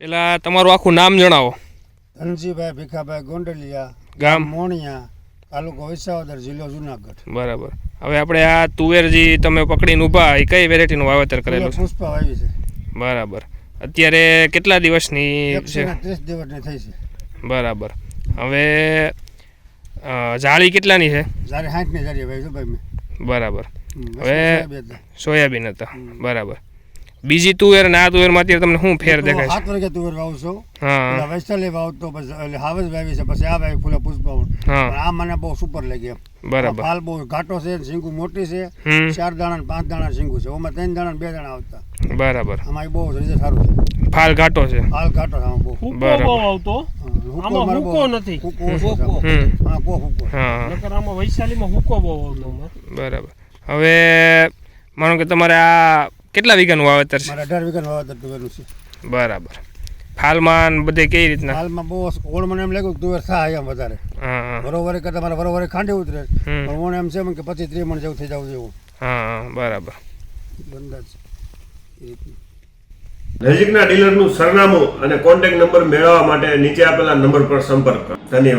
પેલા તમારું આખું નામ જણાવો. ધનજીભાઈ ભીખાભાઈ ગોંડલિયા ગામ? મોણિયા તાલુકો વિસાવદર જિલ્લો જુનાગઢ. બરાબર. હવે આપણે આ તુવેરજી તમે પકડીને ઊભા એ કઈ વેરાયટીનું વાવેતર કરેલું છે? પુષ્પા વાવી છે. બરાબર. અત્યારે કેટલા દિવસની છે? ત્રીસ દિવસની થઈ છે. બરાબર. હવે જાળી કેટલાની છે? જાળી સાઠની જાળી ભાઈ ભાઈ બરાબર. હવે સોયાબીન હતા. બરાબર. બીજી તુવેર ને આ તુવેરમાં અત્યારે તમને શું ફેર તો દેખાય છે? સાત વર્ગે તુવેર વાવું છું. હા. વાવતો પછી એટલે હાવજ વાવી છે પછી આ વાવી ફૂલે પુષ્પા હા. આ મને બહુ સુપર લાગી બરાબર. ફાલ બહુ ઘાટો છે સિંગુ મોટી છે ચાર દાણા ને પાંચ દાણા સિંગુ છે. ઓમાં ત્રણ દાણા બે દાણા આવતા. બરાબર. આમાં બહુ રિઝલ્ટ સારું છે. ફાલ ઘાટો છે. ફાલ ઘાટો છે આમાં બહુ. બરાબર. બહુ આવતો. હા, હુકો આમાં હુકો નથી. હુકો ઓછો આમાં. હા કો હુકો. હા. નકર આમાં વૈશાલીમાં હુકો બહુ આવતો. બરાબર. હવે માનો કે તમારે આ કેટલા વીઘાનું વાવેતર છે? મારે અઢાર વીઘાનું વાવેતર તુવેરનું છે. બરાબર. હાલમાં ને બધે કઈ રીતના? હાલમાં બહુ ઓળ મને એમ લાગ્યું કે તુવેર થાય એમ વધારે. બરોબર કરતા મારે બરોબર ખાંડી ઉતરે. પણ મને એમ છે કે પચીસ ત્રીસ મણ જેવું થઈ જવું જેવું હા હા બરાબર. અંદાજ નજીકના ડીલરનું સરનામું અને કોન્ટેક્ટ નંબર મેળવવા માટે નીચે આપેલા નંબર પર સંપર્ક કરો. ધન્યવાદ.